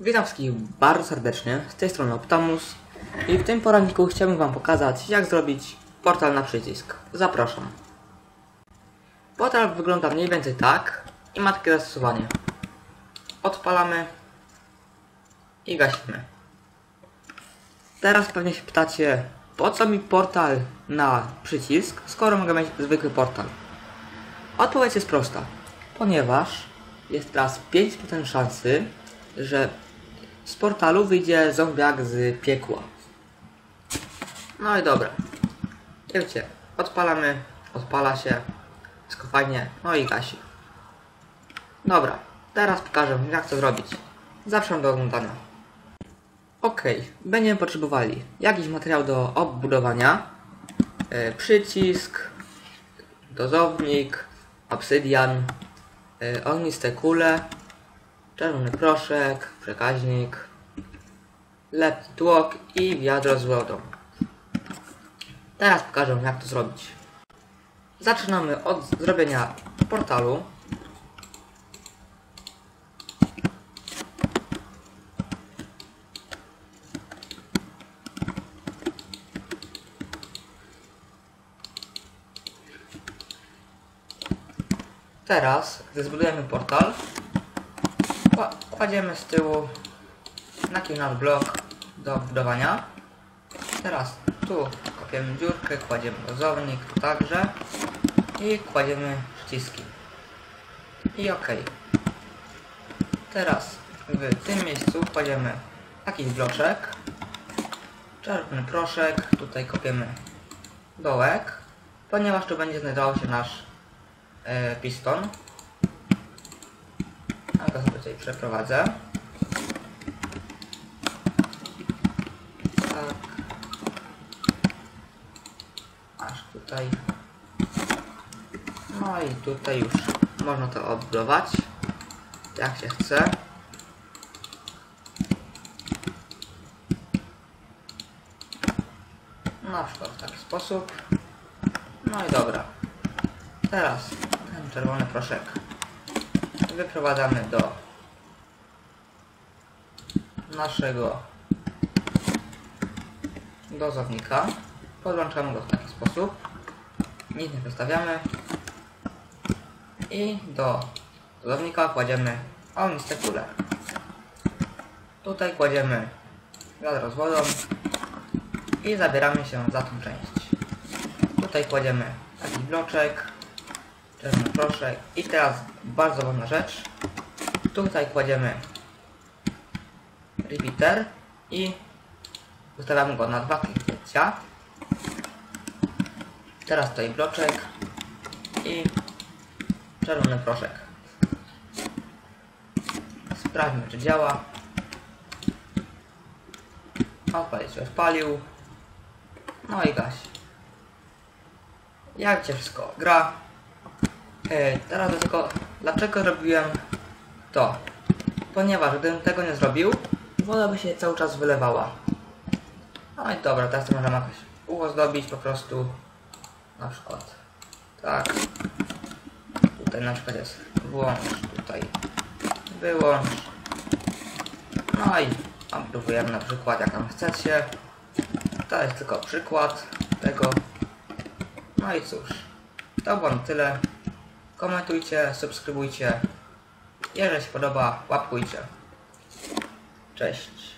Witam wszystkich bardzo serdecznie, z tej strony Optamus i w tym poradniku chciałbym Wam pokazać jak zrobić portal na przycisk. Zapraszam. Portal wygląda mniej więcej tak i ma takie zastosowanie. Odpalamy i gasimy. Teraz pewnie się pytacie, po co mi portal na przycisk, skoro mogę mieć zwykły portal? Odpowiedź jest prosta, ponieważ jest teraz 5% szansy, że z portalu wyjdzie zombiak z piekła. No i dobra. Wiecie, odpalamy, odpala się, wszystko fajnie, no i gasi. Dobra, teraz pokażę jak to zrobić. Zapraszam do oglądania. Ok, będziemy potrzebowali jakiś materiał do obbudowania, e, przycisk, dozownik, obsydian, e, ogniste kule, czerwony proszek, przekaźnik, lekki tłok i wiadro z wodą. Teraz pokażę jak to zrobić. Zaczynamy od zrobienia portalu. Teraz, gdy zbudujemy portal, kła- kładziemy z tyłu taki nasz blok do budowania. Teraz tu kopiemy dziurkę, kładziemy dozownik, tu także i kładziemy przyciski. I ok. Teraz w tym miejscu kładziemy jakiś bloczek, czerwony proszek, tutaj kopiemy dołek, ponieważ tu będzie znajdował się nasz e, piston. Ja go sobie tutaj przeprowadzę. Tak. Aż tutaj. No i tutaj już można to odbudować. Jak się chce. Na przykład w taki sposób. No i dobra. Teraz ten czerwony proszek wyprowadzamy do naszego dozownika. Podłączamy go w taki sposób. Nic nie zostawiamy. I do dozownika kładziemy ogniste kule. Tutaj kładziemy wiadro z wodą i zabieramy się za tą część. Tutaj kładziemy taki bloczek, czerwony proszek i teraz bardzo ważna rzecz. Tutaj kładziemy repeater i ustawiamy go na dwa kliknięcia. Teraz tutaj bloczek i czerwony proszek. Sprawdźmy czy działa. Odpalić się odpalił. No i gaś. Jak cię wszystko gra? E, teraz do tego, dlaczego robiłem to? Ponieważ gdybym tego nie zrobił, woda by się cały czas wylewała. No i dobra, teraz to możemy jakoś uozdobić po prostu. Na przykład tak. Tutaj na przykład jest włącz, tutaj wyłącz. No i próbujemy na przykład jak tam chcecie. To jest tylko przykład tego. No i cóż, to było tyle. Komentujcie, subskrybujcie. Jeżeli się podoba, łapkujcie. Cześć.